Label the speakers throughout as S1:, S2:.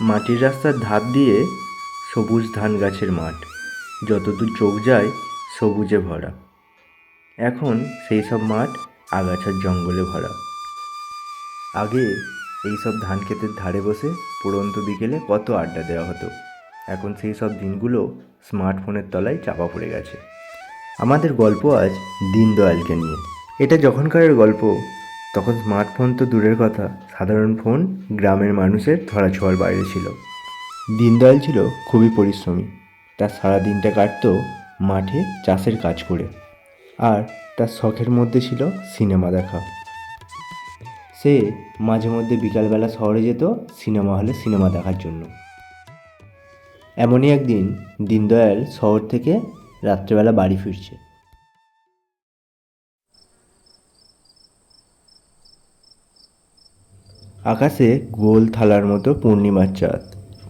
S1: মাটির রাস্তার ধাপ দিয়ে সবুজ ধান গাছের মাঠ। যতদূর চোখ যায়, সবুজে ভরা। এখন সেই সব মাঠ আগাছার জঙ্গলে ভরা। আগে এই সব ধান ক্ষেতের ধারে বসে পড়ন্ত বিকেলে কত আড্ডা দেওয়া হতো। এখন সেই সব দিনগুলো স্মার্টফোনের তলায় চাপা পড়ে গেছে। আমাদের গল্প আজ দীনদয়ালকে নিয়ে। এটা যখনকারের গল্প তখন স্মার্টফোন তো দূরের কথা। সাধারণ ফোন গ্রামের মানুষের ধরা ধরাছোঁয়ার বাইরে ছিল। দীনদয়াল ছিল খুবই পরিশ্রমী। তার সারা দিনটা কাটতো মাঠে চাষের কাজ করে। আর তার শখের মধ্যে ছিল সিনেমা দেখা। সে মাঝে মধ্যে বিকালবেলা শহরে যেত সিনেমা হলে সিনেমা দেখার জন্য। এমনই একদিন দীনদয়াল শহর থেকে রাত্রেবেলা বাড়ি ফিরছে। আকাশে গোল থালার মতো পূর্ণিমার চাঁদ,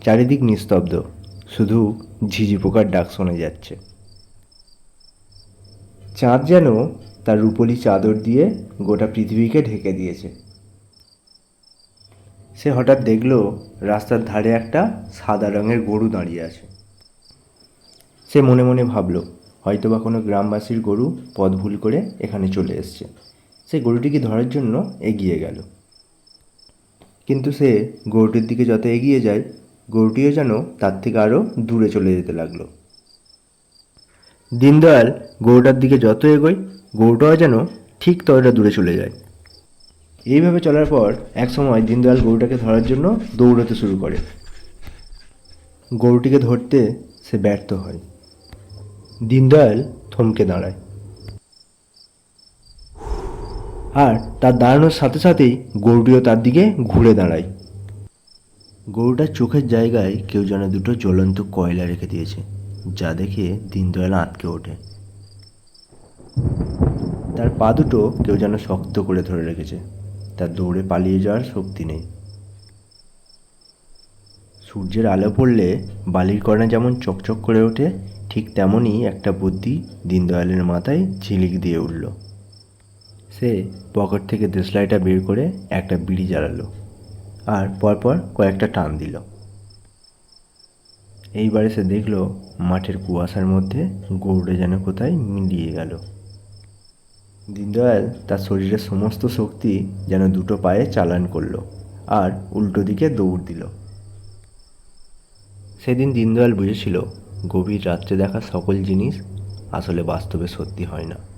S1: চারিদিক নিস্তব্ধ, শুধু ঝিঝি পোকার ডাক শোনা যাচ্ছে। চাঁদ যেন তার রূপলি চাদর দিয়ে গোটা পৃথিবীকে ঢেকে দিয়েছে। সে হঠাৎ দেখল রাস্তার ধারে একটা সাদা রঙের গরু দাঁড়িয়ে আছে। সে মনে মনে ভাবলো, হয়তোবা কোনো গ্রামবাসীর গরু পথ ভুল করে এখানে চলে এসছে। সে গরুটিকে ধরার জন্য এগিয়ে গেল। কিন্তু সে গরুটির দিকে যত এগিয়ে যায়, গরুটিও যেন তার থেকে আরও দূরে চলে যেতে লাগল। দিনদয়াল গরুটার দিকে যত এগোয়, গরুটাও যেন ঠিক ততটা দূরে চলে যায়। এইভাবে চলার পর এক সময় দিনদয়াল গরুটাকে ধরার জন্য দৌড়াতে শুরু করে। গরুটিকে ধরতে সে ব্যর্থ হয়। দিনদয়াল থমকে দাঁড়ায়। আর তার দাঁড়ানোর সাথে সাথেই গরুটিও তার দিকে ঘুরে দাঁড়ায়। গরুটার চোখের জায়গায় কেউ যেন দুটো জ্বলন্ত কয়লা রেখে দিয়েছে, যা দেখে দীনদয়াল আটকে ওঠে। তার পা দুটো কেউ যেন শক্ত করে ধরে রেখেছে, তার দৌড়ে পালিয়ে যাওয়ার শক্তি নেই। সূর্যের আলো পড়লে বালির কণা যেমন চকচক করে ওঠে, ঠিক তেমনই একটা বুদ্ধি দীনদয়ালের মাথায় ঝিলিক দিয়ে উঠল। সে পকেট থেকে দেশলাইটা বের করে একটা বিড়ি জ্বালালো আর পরপর কয়েকটা টান দিল। এইবারে সে দেখল মাঠের কুয়াশার মধ্যে গরুটা যেন কোথায় মিলিয়ে গেল। দীনদয়াল তার শরীরের সমস্ত শক্তি যেন দুটো পায়ে চালান করল আর উল্টো দিকে দৌড় দিল। সেদিন দীনদয়াল বুঝেছিল গভীর রাত্রে দেখা সকল জিনিস আসলে বাস্তবে সত্যি হয় না।